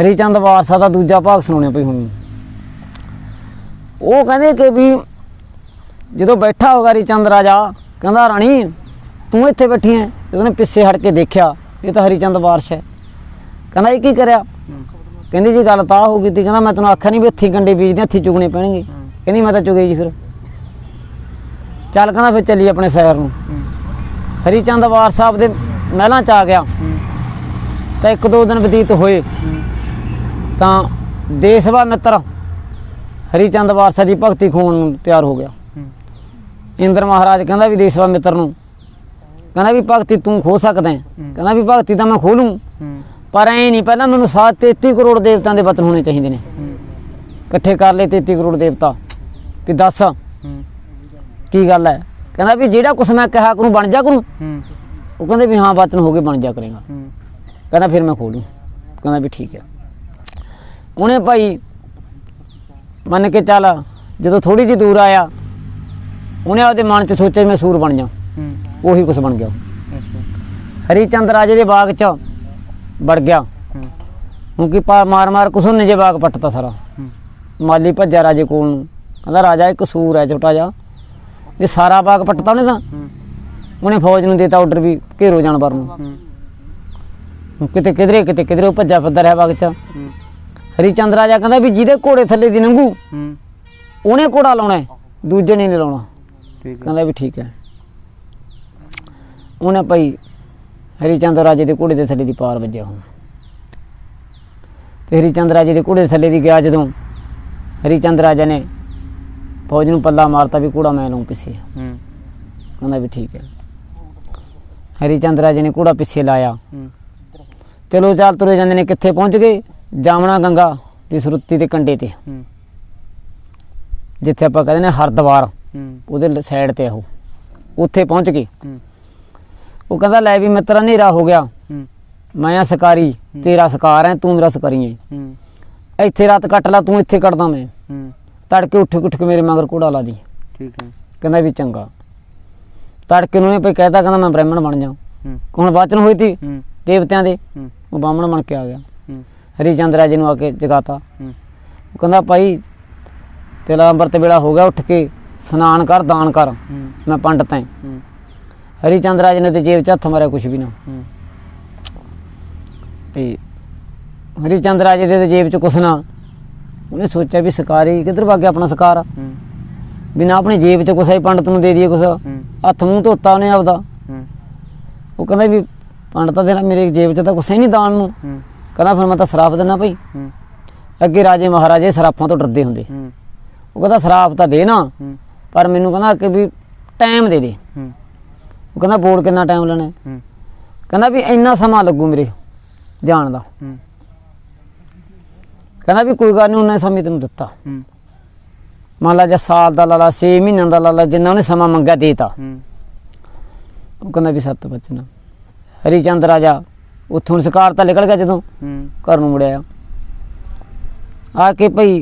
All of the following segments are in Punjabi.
ਹਰੀਚੰਦ ਵਾਰਸਾ ਦਾ ਦੂਜਾ ਭਾਗ ਸੁਣਾਉਣੇ ਪਈ ਹੁਣ। ਉਹ ਕਹਿੰਦੇ ਕਿ ਵੀ ਜਦੋਂ ਬੈਠਾ ਹੋਗਾ ਹਰੀਚੰਦ ਰਾਜਾ ਕਹਿੰਦਾ ਰਾਣੀ ਤੂੰ ਇੱਥੇ ਬੈਠੀ ਐ ਉਹਨੇ ਪਿੱਛੇ ਹਟ ਕੇ ਦੇਖਿਆ ਇਹ ਤਾਂ ਹਰੀਚੰਦ ਵਾਰਸ ਹੈ। ਕਹਿੰਦਾ ਇਹ ਕੀ ਕਰਿਆ? ਕਹਿੰਦੀ ਜੀ ਗੱਲ ਤਾਂ ਹੋ ਗਈ ਤੀ ਕਹਿੰਦਾ ਮੈਂ ਤੈਨੂੰ ਆਖਿਆ ਨਹੀਂ ਵੀ ਹੱਥੀ ਕੰਡੇ ਬੀਜਦੇ ਹੱਥੀ ਚੁਗਣੇ ਪੈਣਗੇ। ਕਹਿੰਦੀ ਮੈਂ ਤਾਂ ਚੁਗੇ ਜੀ ਫਿਰ। ਚੱਲ ਕਹਿੰਦਾ ਫਿਰ ਚੱਲੀ ਆਪਣੇ ਸ਼ਹਿਰ ਨੂੰ। ਹਰੀਚੰਦ ਵਾਰ ਸਾਹਿਬ ਦੇ ਮਹਿਲਾਂ ਚ ਆ ਗਿਆ। ਤਾਂ ਇੱਕ ਦੋ ਦਿਨ ਬਤੀਤ ਹੋਏ। ਤਾਂ ਦੇਸ਼ਵਾ ਮਿੱਤਰ ਹਰੀਚੰਦ ਵਾਰਸਾ ਦੀ ਭਗਤੀ ਖੋਣ ਨੂੰ ਤਿਆਰ ਹੋ ਗਿਆ। ਇੰਦਰ ਮਹਾਰਾਜ ਕਹਿੰਦਾ ਵੀ ਦੇਸ਼ਵਾ ਮਿੱਤਰ ਨੂੰ। ਕਹਿੰਦਾ ਵੀ ਭਗਤੀ ਤੂੰ ਖੋ ਸਕਦਾ ਹੈ। ਕਹਿੰਦਾ ਵੀ ਭਗਤੀ ਤਾਂ ਮੈਂ ਖੋਲੂੰ। ਪਰ ਐ ਨਹੀਂ ਪਹਿਲਾਂ ਮੈਨੂੰ ਸਾਤ 33 ਕਰੋੜ ਦੇਵਤਾਂ ਦੇ ਵਤਨ ਹੋਣੇ ਚਾਹੀਦੇ ਨੇ। ਇਕੱਠੇ ਕਰ ਲਏ 33 ਕਰੋੜ ਦੇਵਤਾ। ਵੀ ਦੱਸ ਕੀ ਗੱਲ ਹੈ? ਕਹਿੰਦਾ ਵੀ ਜਿਹੜਾ ਕੁਛ ਮੈਂ ਕਿਹਾ ਕਰੂੰ ਬਣ ਜਾ ਕਰੂੰ। ਉਹ ਕਹਿੰਦੇ ਵੀ ਹਾਂ ਵਤਨ ਹੋ ਗਏ ਬਣ ਜਾ ਕਰੇਗਾ। ਕਹਿੰਦਾ ਫਿਰ ਮੈਂ ਖੋਲੂੰ। ਕਹਿੰਦਾ ਵੀ ਠੀਕ ਹੈ। ਉਹਨੇ ਭਾਈ ਮੰਨ ਕੇ ਚੱਲ ਜਦੋਂ ਥੋੜੀ ਜਿਹੀ ਦੂਰ ਆਇਆ ਉਹਨੇ ਆਪਦੇ ਮਨ 'ਚ ਸੋਚਿਆ ਮੈਂ ਸੂਰ ਬਣ ਜਾ। ਉਹੀ ਕੁਛ ਬਣ ਗਿਆ। ਹਰੀਚੰਦ ਰਾਜੇ ਦੇ ਬਾਗ 'ਚ ਵੜ ਗਿਆ। ਕਿਉਂਕਿ ਪਾ ਮਾਰ ਮਾਰ ਕੁਛ ਉਹਨੇ ਜੇ ਬਾਗ ਪੱਟਤਾ ਸਾਰਾ। ਮਾਲੀ ਭੱਜਿਆ ਰਾਜੇ ਕੋਲ ਨੂੰ। ਕਹਿੰਦਾ ਰਾਜਾ ਇੱਕ ਸੂਰ ਹੈ ਛੋਟਾ ਜਿਹਾ। ਇਹ ਸਾਰਾ ਬਾਗ ਪੱਟਤਾ ਉਹਨੇ ਤਾਂ ਉਹਨੇ ਫੌਜ ਨੂੰ ਦਿੱਤਾ ਆਰਡਰ ਵੀ ਘੇਰੋ ਜਾਨਵਰ ਨੂੰ। ਕਿਤੇ ਕਿਧਰੇ ਕਿਤੇ ਕਿਧਰੇ ਭੱਜਾ ਫਿਰਦਾ ਰਿਹਾ ਬਾਗ 'ਚ। ਹਰੀਚੰਦ ਰਾਜਾ ਕਹਿੰਦਾ ਵੀ ਜਿਹਦੇ ਘੋੜੇ ਥੱਲੇ ਦੀ ਲੰਘੂ ਉਹਨੇ ਘੋੜਾ ਲਾਉਣਾ ਹੈ, ਦੂਜੇ ਨੇ ਨਹੀਂ ਲਾਉਣਾ। ਠੀਕ ਕਹਿੰਦਾ ਵੀ ਠੀਕ ਹੈ। ਉਹਨੇ ਭਾਈ ਹਰੀਚੰਦ ਰਾਜੇ ਦੇ ਘੋੜੇ ਦੇ ਥੱਲੇ ਦੀ ਪਾਰ ਵੱਜਿਆ ਹੁਣ। ਤੇ ਹਰੀਚੰਦ ਰਾਜੇ ਦੇ ਘੋੜੇ ਦੇ ਥੱਲੇ ਦੀ ਗਿਆ ਜਦੋਂ ਹਰੀਚੰਦ ਰਾਜਾ ਨੇ ਫੌਜ ਨੂੰ ਪੱਲਾ ਮਾਰਤਾ ਵੀ ਘੋੜਾ ਮੈਂ ਲਊਂ ਪਿੱਛੇ। ਕਹਿੰਦਾ ਵੀ ਠੀਕ ਹੈ। ਹਰੀਚੰਦ ਰਾਜੇ ਨੇ ਘੋੜਾ ਪਿੱਛੇ ਲਾਇਆ। ਚਲੋ ਚੱਲ ਤੁਰੇ ਜਾਂਦੇ ਨੇ ਕਿੱਥੇ ਪਹੁੰਚ ਗਏ? ਜਾਮਣਾ ਗੰਗਾ ਦੀ ਸਰੁੱਤੀ ਦੇ ਕੰਢੇ ਤੇ। ਜਿੱਥੇ ਆਪਾਂ ਕਹਿੰਦੇ ਨੇ ਹਰਦੁਆਰ ਉਹਦੇ ਸਾਈਡ ਤੇ ਆ ਉਹ। ਉੱਥੇ ਪਹੁੰਚ ਗਏ। ਉਹ ਕਹਿੰਦਾ ਲੈ ਵੀ ਮਿੱਤਰਾ ਹਨੇਰਾ ਹੋ ਗਿਆ। ਮੈਂ ਆ ਸਕਾਰੀ ਤੇਰਾ ਸਕਾਰ ਹੈ ਤੂੰ ਮੇਰਾ ਸਕਾਰੀ ਹੈ। ਇੱਥੇ ਰਾਤ ਕੱਟ ਲਾ ਤੂੰ ਇੱਥੇ ਕੱਟਦਾ ਮੈਂ। ਤੜਕੇ ਉੱਠ ਉੱਠ ਕੇ ਮੇਰੇ ਮਗਰ ਘੋੜਾ ਲਾ ਦੀ। ਠੀਕ ਹੈ। ਕਹਿੰਦਾ ਵੀ ਚੰਗਾ। ਤੜਕੇ ਨੂੰ ਉਹਨੇ ਭਈ ਕਹਿਤਾ ਕਹਿੰਦਾ ਮੈਂ ਬ੍ਰਾਹਮਣ ਬਣ ਜਾ। ਹੁਣ ਬਾਚਨ ਹੋਈ ਤੀ ਦੇਵਤਿਆਂ ਦੇ ਉਹ ਬਾਹਮਣ ਬਣ ਕੇ ਆ ਗਿਆ। ਹਰੀਚੰਦ ਰਾਜੇ ਨੂੰ ਆ ਕੇ ਜਗਾਤਾ। ਉਹ ਕਹਿੰਦਾ ਭਾਈ ਤੇਰਾ ਅੰਮ੍ਰਿਤ ਵੇਲਾ ਹੋ ਗਿਆ ਉੱਠ ਕੇ ਇਸ਼ਨਾਨ ਕਰ ਦਾਨ ਕਰ। ਮੈਂ ਪੰਡਤ ਹਾਂ। ਹਰੀਚੰਦ ਰਾਜੇ ਨੇ ਤੇ ਜੇਬ 'ਚ ਹੱਥ ਮਾਰਿਆ ਕੁਝ ਵੀ ਨਾ। ਤੇ ਹਰੀਚੰਦ ਰਾਜੇ ਦੇ ਜੇਬ 'ਚ ਕੁਛ ਨਾ। ਉਹਨੇ ਸੋਚਿਆ ਵੀ ਸਕਾਰੀ ਕਿੱਧਰ ਭੱਗ ਗਿਆ ਆਪਣਾ ਸਕਾਰ? ਬਿਨਾ ਆਪਣੀ ਜੇਬ 'ਚ ਕੁਛ ਹੀ ਪੰਡਤ ਨੂੰ ਦੇ ਦਈਏ ਕੁਛ। ਹੱਥ ਮੂੰਹ ਧੋਤਾ ਉਹਨੇ ਆਪਦਾ। ਉਹ ਕਹਿੰਦਾ ਵੀ ਪੰਡਤਾ ਦੇ ਨਾਲ ਮੇਰੇ ਜੇਬ 'ਚ ਤਾਂ ਕੁਛ ਹੀ ਨਹੀਂ ਦਾਨ ਨੂੰ। ਕਹਿੰਦਾ ਫਿਰ ਮੈਂ ਤਾਂ ਸ਼ਰਾਪ ਦਿੰਨਾ ਭਾਈ। ਅੱਗੇ ਰਾਜੇ ਮਹਾਰਾਜੇ ਸਰਾਫਾਂ ਤੋਂ ਡਰਦੇ ਹੁੰਦੇ। ਉਹ ਕਹਿੰਦਾ ਸ਼ਰਾਪ ਤਾਂ ਦੇ ਨਾ ਪਰ ਮੈਨੂੰ ਕਹਿੰਦਾ ਕਿ ਵੀ ਟਾਈਮ ਦੇ ਦੇ। ਉਹ ਕਹਿੰਦਾ ਬੋਰਡ ਕਿੰਨਾ ਟਾਈਮ ਲੈਣਾ ਹੈ? ਕਹਿੰਦਾ ਵੀ ਇੰਨਾ ਸਮਾਂ ਲੱਗੂ ਮੇਰੇ ਜਾਣ ਦਾ। ਕਹਿੰਦਾ ਵੀ ਕੋਈ ਗੱਲ ਨਹੀਂ ਉਹਨੇ ਸਮੇਂ ਤੈਨੂੰ ਦਿੱਤਾ। ਮੰਨ ਲਾ ਜੇ ਸਾਲ ਦਾ ਲਾ ਲਾ 6 ਮਹੀਨਿਆਂ ਦਾ ਲਾ ਲਾ ਜਿੰਨਾ ਉਹਨੇ ਸਮਾਂ ਮੰਗਿਆ ਦੇਤਾ। ਉਹ ਕਹਿੰਦਾ ਵੀ ਸੱਤ ਬਚਨਾ ਹਰੀਚੰਦ ਰਾਜਾ ਉੱਥੋਂ ਸ਼ਿਕਾਰ ਤਾਂ ਨਿਕਲ ਗਿਆ ਜਦੋਂ ਘਰ ਨੂੰ ਮੁੜਿਆ ਆ। ਕੇ ਭਈ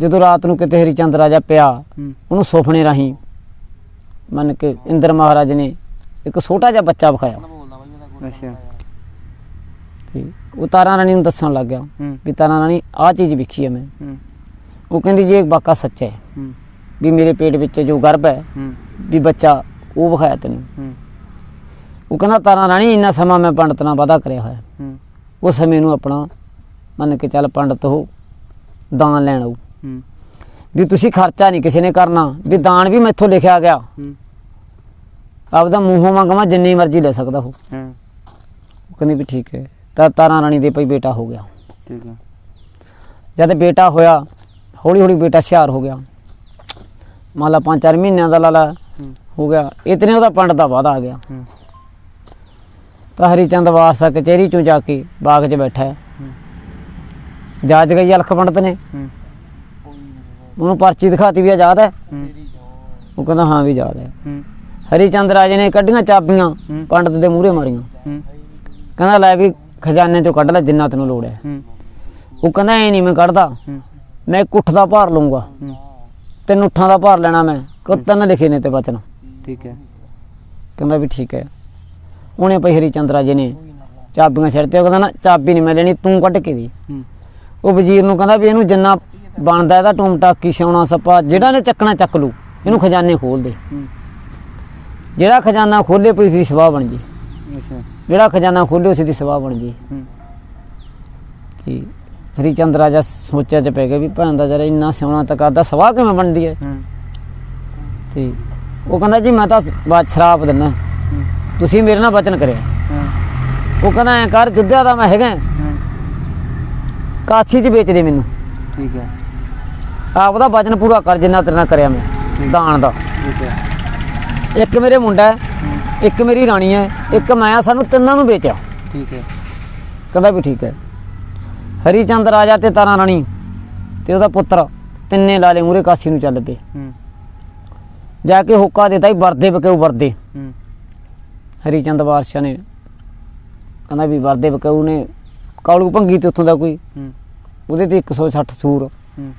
ਜਦੋਂ ਰਾਤ ਨੂੰ ਕਿਤੇ ਹਰੀਚੰਦ ਰਾਜਾ ਪਿਆ ਉਹਨੂੰ ਸੁਪਨੇ ਰਾਹੀਂ ਮੰਨ ਕੇ ਇੰਦਰ ਮਹਾਰਾਜ ਨੇ ਇੱਕ ਛੋਟਾ ਜਿਹਾ ਬੱਚਾ ਵਿਖਾਇਆ। ਅੱਛਾ। ਤੇ ਉਹ ਤਾਰਾ ਰਾਣੀ ਨੂੰ ਦੱਸਣ ਲੱਗ ਗਿਆ ਵੀ ਤਾਰਾ ਰਾਣੀ ਆਹ ਚੀਜ਼ ਵਿਖੀ ਹੈ ਮੈਂ। ਉਹ ਕਹਿੰਦੀ ਜੀ ਇਹ ਵਾਕਾ ਸੱਚ ਹੈ। ਵੀ ਮੇਰੇ ਪੇਟ ਵਿੱਚ ਜੋ ਗਰਭ ਹੈ ਵੀ ਬੱਚਾ ਉਹ ਵਿਖਾਇਆ ਤੈਨੂੰ। ਉਹ ਕਹਿੰਦਾ ਤਾਰਾ ਰਾਣੀ ਇੰਨਾ ਸਮਾਂ ਮੈਂ ਪੰਡਤ ਨਾਲ ਵਾਅਦਾ ਕਰਿਆ ਹੋਇਆ। ਉਸ ਸਮੇਂ ਨੂੰ ਆਪਣਾ ਮੰਨ ਕੇ ਚੱਲ ਪੰਡਤ ਹੋ ਦਾਨ ਲੈਣ ਆਊ। ਵੀ ਤੁਸੀਂ ਖਰਚਾ ਨਹੀਂ ਕਿਸੇ ਨੇ ਕਰਨਾ ਵੀ ਦਾਨ ਵੀ ਮੈਥੋਂ ਲਿਖਿਆ ਗਿਆ। ਆਪਦਾ ਮੂੰਹੋਂ ਮੰਗਵਾ ਜਿੰਨੀ ਮਰਜ਼ੀ ਲੈ ਸਕਦਾ ਉਹ। ਉਹ ਕਹਿੰਦੀ ਵੀ ਠੀਕ ਹੈ। ਤਾਂ ਤਾਰਾ ਰਾਣੀ ਦੇ ਭਈ ਬੇਟਾ ਹੋ ਗਿਆ। ਠੀਕ ਹੈ। ਜਦ ਬੇਟਾ ਹੋਇਆ ਹੌਲੀ ਹੌਲੀ ਬੇਟਾ ਸਿਆਰ ਹੋ ਗਿਆ। ਮੰਨ ਲਾ ਪੰਜ ਚਾਰ ਮਹੀਨਿਆਂ ਦਾ ਲਾਲਾ ਹੋ। ਗਿਆ। ਇਤਨੇ ਉਹਦਾ ਪੰਡ ਦਾ ਵਾਦਾ ਆ ਗਿਆ। ਤਾਂ ਹਰੀਚੰਦ ਵਾਰਸਾ ਕਚਹਿਰੀ ਚੋਂ ਜਾ ਕੇ ਬਾਗ 'ਚ ਬੈਠਾ ਹੈ। ਜਾਜ ਗਈ ਅਲਖ ਪੰਡਤ ਨੇ। ਉਹਨੂੰ ਪਰਚੀ ਦਿਖਾਤੀ ਵੀ ਆਜ਼ਾਦ ਹੈ? ਉਹ ਕਹਿੰਦਾ ਹਾਂ ਵੀ ਆਜ਼ਾਦ ਹੈ। ਹਰੀਚੰਦ ਰਾਜੇ ਨੇ ਕੱਢੀਆਂ ਚਾਬੀਆਂ ਪੰਡਤ ਦੇ ਮੂਹਰੇ ਮਾਰੀਆਂ। ਕਹਿੰਦਾ ਲੈ ਵੀ ਖਜ਼ਾਨੇ ਚੋਂ ਕੱਢ ਲੈ ਜਿੰਨਾ ਤੈਨੂੰ ਲੋੜ ਹੈ। ਉਹ ਕਹਿੰਦਾ ਐ ਨਹੀਂ ਮੈਂ ਕੱਢਦਾ। ਮੈਂ ਇੱਕ ਉੱਠ ਦਾ ਭਾਰ ਲਊਂਗਾ। ਤਿੰਨ ਉੱਠਾਂ ਦਾ ਭਾਰ ਲੈਣਾ ਮੈਂ। ਕਿ ਤਿੰਨ ਲਿਖੇ ਨੇ ਤੇ ਬਚਨ। ਠੀਕ ਹੈ। ਕਹਿੰਦਾ ਵੀ ਠੀਕ ਹੈ। ਉਹਨੇ ਭਾਈ ਹਰੀਚੰਦ ਰਾਜੇ ਨੇ ਚਾਬੀਆਂ ਛੱਡਤੇ ਉਹ ਕਹਿੰਦਾ ਨਾ ਚਾਬੀ ਨਹੀਂ ਮੈਂ ਲੈਣੀ ਤੂੰ ਕੱਢ ਕੇ ਦੇ। ਉਹ ਵਜ਼ੀਰ ਨੂੰ ਕਹਿੰਦਾ ਵੀ ਇਹਨੂੰ ਜਿੰਨਾ ਬਣਦਾ ਇਹਦਾ ਟੂਮ ਟਾਕੀ ਸਿਆਉਣਾ ਸੱਪਾ ਜਿਹੜਾ ਨੇ ਚੱਕਣਾ ਚੱਕ ਲੂ ਇਹਨੂੰ ਖਜ਼ਾਨੇ ਖੋਲ ਦੇ। ਜਿਹੜਾ ਖਜ਼ਾਨਾ ਖੋਲੇ ਪਈ ਸੀ ਸਵਾਹ ਬਣ ਜੀ। ਅੱਛਾ। ਜਿਹੜਾ ਖਜ਼ਾਨਾ ਖੋਲੇ ਉਸ ਦੀ ਸਵਾਹ ਬਣ ਜੀ। ਤੇ ਹਰੀਚੰਦ ਰਾਜਾ ਸੋਚਿਆ ਚ ਪੈ ਗਿਆ ਵੀ ਭੈਣ ਦਾ ਜਰਾ ਇੰਨਾ ਸਿਆਉਣਾ ਤਾਂ ਕਰਦਾ ਸਵਾਹ ਕਿਵੇਂ ਬਣਦੀ ਹੈ? ਤੇ ਉਹ ਕਹਿੰਦਾ ਜੀ ਮੈਂ ਤਾਂ ਸ਼ਰਾਪ ਦਿੰਨਾ ਤੁਸੀਂ ਮੇਰੇ ਨਾਲ ਵਚਨ ਕਰਿਆ। ਉਹ ਕਹਿੰਦਾ ਐ ਕਰ ਜੁੱਧਿਆ ਦਾ ਮੈਂ ਹੈਗਾ। ਕਾਛੀ ਚ ਵੇਚ ਦੇ ਮੈਨੂੰ। ਠੀਕ ਹੈ। ਆਪ ਦਾ ਵਚਨ ਪੂਰਾ ਕਰ ਜਿੰਨਾ ਤੇਰੇ ਨਾਲ ਕਰਿਆ ਮੈਂ ਦਾਨ ਦਾ। ਠੀਕ ਹੈ। ਇੱਕ ਮੇਰੇ ਮੁੰਡਾ ਹੈ ਇੱਕ ਮੇਰੀ ਰਾਣੀ ਹੈ ਇੱਕ ਮੈਂ ਆ ਸਾਨੂੰ ਤਿੰਨਾਂ ਨੂੰ ਵੇਚਿਆ। ਠੀਕ ਹੈ। ਕਹਿੰਦਾ ਵੀ ਠੀਕ ਹੈ। ਹਰੀਚੰਦ ਰਾਜਾ ਤੇ ਤਾਰਾ ਰਾਣੀ ਤੇ ਉਹਦਾ ਪੁੱਤਰ ਤਿੰਨੇ ਲਾਲੇ ਮੂਰੇ ਕਾਸੀ ਨੂੰ ਚੱਲ ਪਏ। ਹੂੰ। ਜਾ ਕੇ ਹੁੱਕਾ ਦਿੱਤਾ ਹੀ ਵਰਦੇ ਬਕਿਓ ਵਰਦੇ। ਹੂੰ। ਹਰੀਚੰਦ ਬਾਦਸ਼ਾਹ ਨੇ ਕਹਿੰਦਾ ਵੀ ਵਰਦੇ ਬਕਿਓ ਨੇ ਕਾਲੂ ਭੰਗੀ ਤੇ ਉੱਥੋਂ ਦਾ ਕੋਈ। ਹੂੰ। ਉਹਦੇ ਤੇ 160 ਸੂਰ। ਹੂੰ।